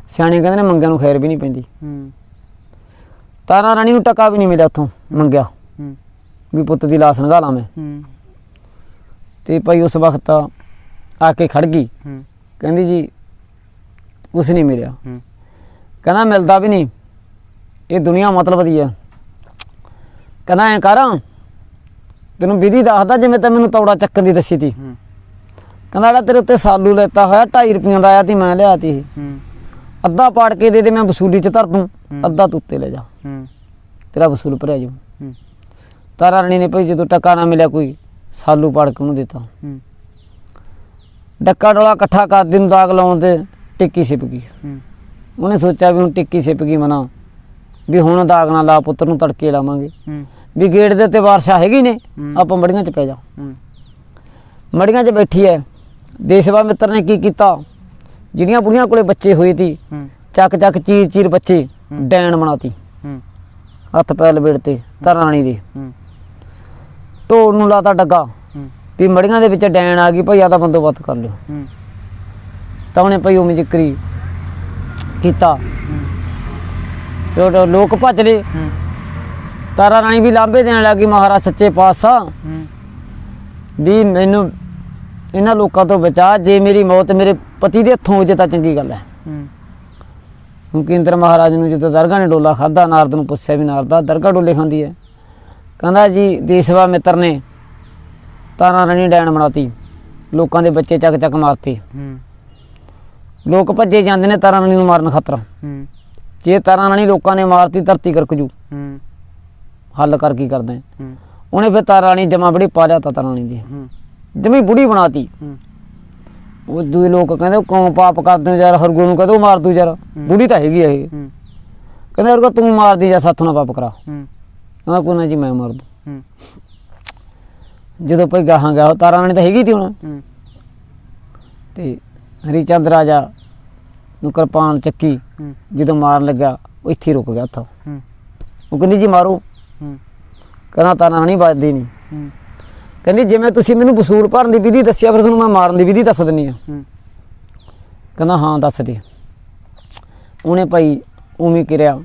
ਸਿਆਣੇ ਕਹਿੰਦੇ ਨੇ ਮੰਗਿਆ ਨੂੰ ਖੈਰ ਵੀ ਨਹੀਂ ਪੈਂਦੀ। ਹੂੰ। ਤਾਰਾ ਰਾਣੀ ਨੂੰ ਟਕਾ ਵੀ ਨਹੀਂ ਮਿਲਿਆ ਉੱਥੋਂ ਮੰਗਿਆ। ਹੂੰ। ਵੀ ਪੁੱਤ ਦੀ ਲਾਸ਼ ਨਗਾ ਲਾਂ ਮੈਂ। ਹੂੰ। ਤੇ ਭਾਈ ਉਸ ਵਕਤ ਆ ਕੇ ਖੜ ਗਈ। ਹੂੰ। ਕਹਿੰਦੀ ਜੀ ਕੁਛ ਨਹੀਂ ਮਿਲਿਆ। ਹੂੰ। ਕਹਿੰਦਾ ਮਿਲਦਾ ਵੀ ਨਹੀਂ। ਇਹ ਦੁਨੀਆ ਮਤਲਬ ਦੀ ਹੈ ਕਹਿੰਦਾ ਐ ਕਰ ਤੈਨੂੰ ਵਿਧੀ ਦੱਸਦਾ ਜਿਵੇਂ ਤਾਂ ਮੈਨੂੰ ਤੌੜਾ ਚੱਕਣ ਦੀ ਦੱਸੀ ਤੀ। ਹੂੰ। ਕਹਿੰਦਾ ਜਿਹੜਾ ਤੇਰੇ ਉੱਤੇ ਸਾਲੂ ਲੈਤਾ ਹੋਇਆ 2.5 ਰੁਪਈਆਂ ਦਾ ਆਇਆ ਤੀ ਮੈਂ ਲਿਆ ਤੀ। ਹੂੰ। ਅੱਧਾ ਪਾੜ ਕੇ ਦੇ ਦੇ ਮੈਂ ਵਸੂਲੀ ਚ ਧਰ ਦੂੰ। ਅੱਧਾ ਤੂੰ ਉੱਤੇ ਲੈ ਜਾ। ਹੂੰ। ਤੇਰਾ ਵਸੂਲ ਭਰਿਆ ਜੂ ਹੂੰ। ਤਾਰਾ ਰਾਣੀ ਨੇ ਭਾਈ ਜਦੋਂ ਟਕਾ ਨਾ ਮਿਲਿਆ ਕੋਈ ਸਾਲੂ ਪਾੜ ਕੇ ਉਹਨੂੰ ਦਿੱਤਾ। ਹੂੰ। ਡੱਕਾ ਡੋਲਾ ਇਕੱਠਾ ਕਰ ਦਿਨ ਦਾਗ ਲਾਉਣ ਤੇ ਟਿੱਕੀ ਸਿਪ ਗਈ। ਹੂੰ। ਉਹਨੇ ਸੋਚਿਆ ਵੀ ਹੁਣ ਟਿੱਕੀ ਸਿਪ ਗਈ ਮਨਾ ਵੀ ਹੁਣ ਦਾਗ ਨਾ ਲਾ ਪੁੱਤਰ ਨੂੰ ਤੜਕੇ ਲਾਵਾਂਗੇ। ਹੂੰ। ਵੀ ਗੇਟ ਦੇ ਉੱਤੇ ਵਾਰਸ਼ਾ ਹੈਗੀ ਨੇ। ਆਪਾਂ ਮੜੀਆਂ 'ਚ ਪੈ ਜਾ। ਹੂੰ। ਮੜੀਆਂ 'ਚ ਬੈਠੀ ਐ। ਦੇਸ਼ਵਾ ਮਿੱਤਰ ਨੇ ਕੀ ਕੀਤਾ? ਜਿਹੜੀਆਂ ਬੁੜੀਆਂ ਕੋਲੇ ਬੱਚੇ ਹੋਏ ਹੂੰ। ਚੱਕ ਚੱਕ ਚੀਰ ਚੀਰ ਬੱਚੇ। ਡੈਣ ਬਣਾਤੀ। ਹੱਥ ਪੈ ਲਪੇਟ ਤੇ ਰਾਣੀ ਦੇ। ਢੋਲ ਨੂੰ ਲਾਤਾ ਡੱਗਾ। ਵੀ ਮੜੀਆਂ ਦੇ ਵਿੱਚ ਡੈਣ ਆ ਗਈ ਭਈ ਆ ਤਾਂ ਬੰਦੋਬਸਤ ਕਰ ਲਿਓ। ਤਾਂ ਉਹਨੇ ਭਈ ਉਵੇਂ ਜ਼ਿਕਰੀ ਕੀਤਾ। ਉਹ ਲੋਕ ਭੱਜ ਲਏ। ਤਾਰਾ ਰਾਣੀ ਵੀ ਲਾਂਬੇ ਦੇਣ ਲੱਗੀ ਮਹਾਰਾਜ ਸੱਚੇ ਪਾਤਸ਼ਾਹ। ਹੂੰ। ਵੀ ਮੈਨੂੰ ਇਹਨਾਂ ਲੋਕਾਂ ਤੋਂ ਬਚਾ ਜੇ ਮੇਰੀ ਮੌਤ ਮੇਰੇ ਪਤੀ ਦੇ ਹੱਥੋਂ ਹੋ ਜੇ ਤਾਂ ਚੰਗੀ ਗੱਲ ਹੈ। ਹੂੰ। ਕਿਉਂਕਿ ਇੰਦਰ ਮਹਾਰਾਜ ਨੂੰ ਜਦੋਂ ਦਰਗਾਹ ਨੇ ਡੋਲਾ ਖਾਦਾ ਨਾਰਦ ਨੂੰ ਪੁੱਛਿਆ ਵੀ ਨਾਰਦਾ ਦਰਗਾਹ ਡੋਲੇ ਖਾਂਦੀ ਹੈ। ਕਹਿੰਦਾ ਜੀ ਦੇਸਵਾ ਮਿੱਤਰ ਨੇ ਤਾਰਾ ਰਾਣੀ ਡੈਣ ਬਣਾਤੀ ਲੋਕਾਂ ਦੇ ਬੱਚੇ ਚੱਕ ਚੱਕ ਮਾਰਤੇ। ਹੂੰ। ਲੋਕ ਭੱਜੇ ਜਾਂਦੇ ਨੇ ਤਾਰਾ ਰਾਣੀ ਨੂੰ ਮਾਰਨ ਖਾਤਰ। ਹੂੰ। ਜੇ ਤਾਰਾ ਰਾਣੀ ਲੋਕਾਂ ਨੇ ਮਾਰਤੀ ਧਰਤੀ ਕਰਕ ਜੂ ਹੂੰ। ਹੱਲ ਕਰ ਕੀ ਕਰਦੇ? ਹੂੰ। ਉਹਨੇ ਫਿਰ ਤਾਰਾ ਰਾਣੀ ਜਮਾ ਬੜੀ ਪਾ ਲਿਆ ਤਾਰਾ ਰਾਣੀ ਦੀ। ਹੂੰ। ਜਮੀ ਬੁੜੀ ਬਣਾਤੀ। ਉਹ ਦੂਏ ਲੋਕ ਕਹਿੰਦੇ ਕੌਂ ਪਾਪ ਕਰਦੇ ਹੋ ਯਾਰ ਹਰਗੁਣ ਨੂੰ ਕਹਦੋ ਮਾਰ ਦੂ ਯਾਰ। ਬੁੜੀ ਤਾਂ ਹੈਗੀ ਆ ਇਹ। ਕਹਿੰਦੇ ਹਰਗੁਣ ਤੂੰ ਮਾਰਦੀ ਜਾ ਸਾਥੋਂ ਨਾ ਪਾਪ ਕਰਾ। ਕਹਿੰਦਾ ਕੋਈ ਨਾ ਜੀ ਮੈਂ ਮਾਰ ਦੂੰ। ਜਦੋਂ ਭਈ ਗਾਹਾਂ ਗਿਆ ਤਾਰਾ ਰਾਣੀ ਤਾਂ ਹੈਗੀ ਤੀ ਹੁਣ। ਤੇ ਹਰੀਚੰਦ ਰਾਜਾ ਨੂੰ ਕਿਰਪਾਨ ਚੱਕੀ ਜਦੋਂ ਮਾਰਨ ਲੱਗਾ ਉਹ ਇੱਥੇ ਰੁਕ ਗਿਆ ਉੱਥੋਂ। ਹੂੰ। ਉਹ ਕਹਿੰਦੀ ਜੀ ਮਾਰੋ। ਕਹਿੰਦਾ ਤਾਰਾ ਰਾਣੀ ਵੱਜਦੀ ਨਹੀਂ ਕਹਿੰਦੀ ਜਿਵੇਂ ਤੁਸੀਂ ਮੈਨੂੰ ਵਸੂਲ ਭਰਨ ਦੀ ਵਿਧੀ ਦੱਸਿਆ ਫਿਰ ਤੁਹਾਨੂੰ ਮੈਂ ਮਾਰਨ ਦੀ ਵਿਧੀ ਦੱਸ ਦਿੰਨੀ ਆ। ਹੂੰ। ਕਹਿੰਦਾ ਹਾਂ ਦੱਸ ਦੇ। ਉਹਨੇ ਭਾਈ ਉਵੇਂ ਕਿਰਿਆ।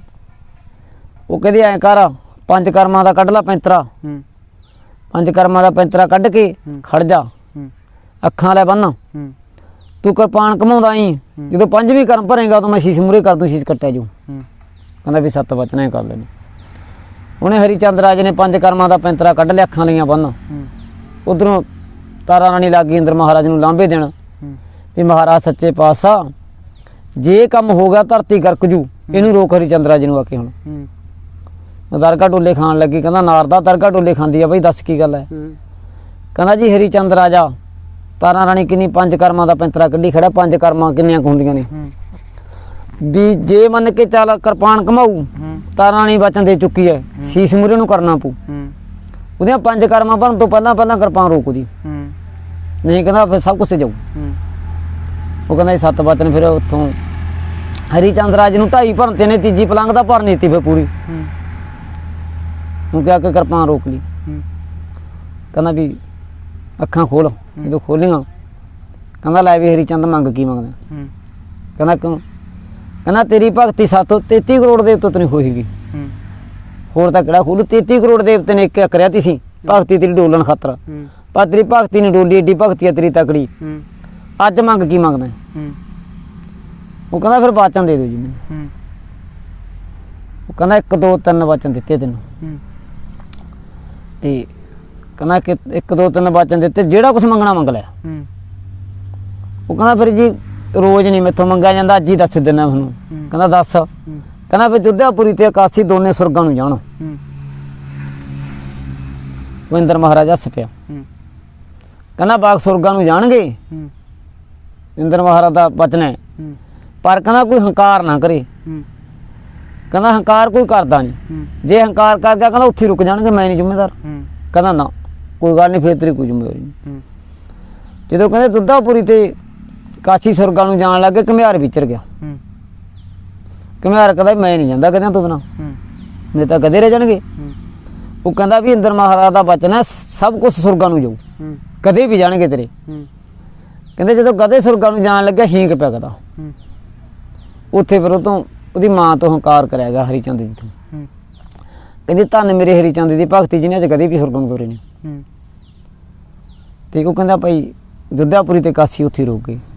ਉਹ ਕਹਿੰਦੀ ਐਂ ਕਰ ਪੰਜ ਕਰਮਾਂ ਦਾ ਕੱਢ ਲਾ ਪੈਂਤਰਾ। ਹੂੰ। ਪੰਜ ਕਰਮਾਂ ਦਾ ਪੈਂਤਰਾ ਕੱਢ ਕੇ ਹੂੰ। ਖੜ ਜਾ। ਹੂੰ। ਅੱਖਾਂ ਲੈ ਬੰਨ। ਹੂੰ। ਤੂੰ ਕਿਰਪਾਨ ਘਮਾਉਂਦਾ ਈ। ਜਦੋਂ ਪੰਜਵੀਂ ਕਰਮ ਭਰੇਗਾ ਤਾਂ ਮੈਂ ਸ਼ੀਸ਼ ਮੂਰੇ ਕਰ ਦੂੰ ਸ਼ੀਸ਼ ਕੱਟਿਆ ਜੂ। ਹੂੰ। ਕਹਿੰਦਾ ਵੀ ਸੱਤ ਬਚਨੇ ਕਰ ਲੈਣੇ ਉਹਨੇ ਹਰੀਚੰਦ ਰਾਜ ਨੇ ਪੰਜ ਕਰਮਾਂ ਦਾ ਪੈਂਤਰਾ ਕੱਢ ਲਿਆ ਅੱਖਾਂ ਲਈਆਂ ਬੰਨ। ਹੂੰ। ਉਧਰੋਂ ਤਾਰਾ ਰਾਣੀ ਲੱਗ ਇੰਦਰ ਮਹਾਰਾਜ ਨੂੰ ਲਾਂਭੇ ਦੇਣ। ਵੀ ਮਹਾਰਾਜ ਸੱਚੇ ਪਾਤਸ਼ਾਹ ਜੇ ਕੰਮ ਹੋ ਗਿਆ ਧਰਤੀ ਗਰਕ ਜੂ ਇਹਨੂੰ ਰੋਕ ਹਰੀਚੰਦ ਰਾਜ ਨੂੰ ਆ ਕੇ ਹੁਣ। ਦਰਗਾ ਟੋਲੇ ਖਾਣ ਲੱਗੀ ਕਹਿੰਦਾ ਨਾਰਦਾ ਦਰਗਾ ਟੋਲੇ ਖਾਂਦੀ ਆ ਬਈ ਦੱਸ ਕੀ ਗੱਲ ਹੈ? ਕਹਿੰਦਾ ਜੀ ਹਰੀਚੰਦ ਰਾਜਾ ਤਾਰਾ ਰਾਣੀ ਕਿੰਨੀ ਪੰਜ ਕਰਮਾਂ ਦਾ ਪੈਂਤਰਾ ਕੱਢੀ ਖੜਾ ਪੰਜ ਕਰਮਾਂ ਕਿੰਨੀਆਂ ਹੁੰਦੀਆਂ ਨੇ? ਵੀ ਜੇ ਮੰਨ ਕੇ ਚੱਲ ਕਿਰਪਾਨ ਹੂੰ। ਤਾਰਾ ਰਾਣੀ ਵਚਨ ਦੇ ਚੁੱਕੀ ਹੈ। ਸੀਸ ਮੂਰੇ ਨੂੰ ਕਰਨਾ ਪਊ। ਹੂੰ। ਉਹਦੀਆਂ ਪੰਜ ਕਰਮਾਂ ਭਰਨ ਤੋਂ ਪਹਿਲਾਂ ਪਹਿਲਾਂ ਕਿਰਪਾਨ ਰੋਕਦੀ ਹੂੰ। ਨਹੀਂ ਕਹਿੰਦਾ ਫਿਰ ਸਭ ਕੁਝ ਜਾਊ। ਹੂੰ। ਉਹ ਕਹਿੰਦਾ ਇਹ ਸੱਤ ਵਚਨ ਫਿਰ ਉੱਥੋਂ ਹਰੀਚੰਦ ਰਾਜ ਨੂੰ ਢਾਈ ਭਰਨ ਤੇ ਨੇ ਤੀਜੀ ਪਲੰਗ ਦਾ ਭਰਨੀ ਤੀ ਫਿਰ ਪੂਰੀ। ਹੂੰ। ਉਹ ਕਿਹਾ ਕਿ ਕਿਰਪਾਨ ਰੋਕ ਲਈ। ਹੂੰ। ਕਹਿੰਦਾ ਵੀ ਅੱਖਾਂ ਖੋਲ ਜਦੋਂ ਖੋਲੀਆਂ ਕਹਿੰਦਾ ਲੈ ਵੀ ਹਰੀਚੰਦ ਮੰਗ ਕੀ ਮੰਗਦਾ। ਹੂੰ। ਕਹਿੰਦਾ ਕਿਉਂ? ਕਹਿੰਦਾ ਤੇਰੀ ਭਗਤੀ ਸਾਤੋਂ 33 ਕਰੋੜ ਦੇ ਉੱਤੇ ਨਹੀਂ ਹੋਈਗੀ ਹੂੰ। ਹੋਰ ਤਾਂ ਕਿਹੜਾ ਖੋਲੂ 33 ਕਰੋੜ ਦੇਵਤੇ ਨੇ ਇੱਕ ਕਰਿਆ ਤੀ ਸੀ ਭਗਤੀ ਤੇਰੀ ਡੋਲਣ ਖਾਤਰ। ਪਰ ਤੇਰੀ ਭਗਤੀ ਨਹੀਂ ਡੋਲੀ ਏਡੀ ਭਗਤੀ ਆ ਤੇਰੀ ਤਕੜੀ। ਅੱਜ ਮੰਗ ਕੀ ਮੰਗਦਾ? ਉਹ ਕਹਿੰਦਾ ਫਿਰ ਵਾਚਨ ਦੇ ਦਿਓ ਜੀ ਮੈਨੂੰ। ਉਹ ਕਹਿੰਦਾ ਇੱਕ ਦੋ ਤਿੰਨ ਵਾਚਨ ਦਿੱਤੇ ਤੈਨੂੰ। ਤੇ ਕਹਿੰਦਾ ਕਿ ਇੱਕ ਦੋ ਤਿੰਨ ਵਾਚਨ ਦਿੱਤੇ ਜਿਹੜਾ ਕੁਝ ਮੰਗਣਾ ਮੰਗ ਲਿਆ ਉਹ ਕਹਿੰਦਾ ਫਿਰ ਜੀ ਰੋਜ਼ ਨਹੀਂ ਮੈਥੋਂ ਮੰਗਿਆ ਜਾਂਦਾ ਅੱਜ ਹੀ ਦੱਸ ਦਿੰਦਾ ਮੈਨੂੰ। ਕਹਿੰਦਾ ਦੱਸ। ਕਹਿੰਦਾ ਫਿਰ ਜੁੱਧਿਆਪੁਰੀ ਤੇ ਆਕਾਸ਼ੀ ਦੋਨੇ ਸੁਰਗਾਂ ਨੂੰ ਜਾਣ। ਹੂੰ। ਵਿੰਦਰ ਮਹਾਰਾਜ ਹੱਸ ਪਿਆ। ਹੂੰ। ਕਹਿੰਦਾ ਬਾਗ ਸੁਰਗਾਂ ਨੂੰ ਜਾਣਗੇ। ਹੂੰ। ਇੰਦਰ ਮਹਾਰਾਜ ਦਾ ਬਚਨ ਹੈ। ਹੂੰ। ਪਰ ਕਹਿੰਦਾ ਕੋਈ ਹੰਕਾਰ ਨਾ ਕਰੇ। ਹੂੰ। ਕਹਿੰਦਾ ਹੰਕਾਰ ਕੋਈ ਕਰਦਾ ਨਹੀਂ। ਜੇ ਹੰਕਾਰ ਕਰ ਗਿਆ ਕਹਿੰਦਾ ਉੱਥੇ ਰੁਕ ਜਾਣਗੇ ਮੈਂ ਨਹੀਂ ਜ਼ਿੰਮੇਦਾਰ। ਹੂੰ। ਕਹਿੰਦਾ ਨਾ ਕੋਈ ਗੱਲ ਨਹੀਂ ਫੇਰ ਤੇਰੀ ਕੋਈ ਜ਼ਿੰਮੇਵਾਰੀ ਨਹੀਂ। ਹੂੰ। ਜਦੋਂ ਕਹਿੰਦੇ ਦੁੱਧਾਪੁਰੀ ਤੇ ਕਾਸ਼ੀ ਸੁਰਗਾਂ ਨੂੰ ਜਾਣ ਲੱਗੇ ਘੁਮਿਆਰ ਵਿਚਰ ਗਿਆ। ਹੂੰ ਘੁਮਿਆਰ ਕਹਿੰਦਾ ਮੈਂ ਨਹੀਂ ਜਾਂਦਾ ਕਦੇ ਤੋਂ ਬਿਨਾ। ਹੂੰ। ਮੇਰੇ ਤਾਂ ਕਦੇ ਰਹਿ ਜਾਣਗੇ। ਹੂੰ। ਉਹ ਕਹਿੰਦਾ ਵੀ ਇੰਦਰ ਮਹਾਰਾਜ ਦਾ ਬਚਨ ਹੈ ਸਭ ਕੁਝ ਸੁਰਗਾਂ ਨੂੰ ਜਾਊ। ਹੂੰ। ਕਦੇ ਵੀ ਜਾਣਗੇ ਤੇਰੇ। ਹੂੰ। ਕਹਿੰਦੇ ਜਦੋਂ ਗਦੇ ਸੁਰਗਾਂ ਨੂੰ ਜਾਣ ਲੱਗਿਆ ਹੀਂਕ ਪਿਆ ਕਦਾ। ਹੂੰ। ਉੱਥੇ ਫਿਰ ਉਹ ਤੋਂ ਉਹਦੀ ਮਾਂ ਤੋਂ ਹੰਕਾਰ ਕਰਿਆ ਗਿਆ ਹਰੀ ਚੰਦ ਜੀ ਤੋਂ। ਹੂੰ। ਕਹਿੰਦੀ ਧੰਨ ਮੇਰੇ ਹਰੀ ਚੰਦ ਦੀ ਭਗਤੀ ਜਿਹਨੇ ਚ ਕਦੇ ਵੀ ਸੁਰਗਾਂ ਨੂੰ ਤੋਰੇ ਨੇ। ਹੂੰ। ਤੇ ਉਹ ਕਹਿੰਦਾ ਭਾਈ ਦੁੱਧਾਪੁਰੀ ਤੇ ਕਾਸੀ ਉੱਥੇ ਰੁਕ ਗਏ।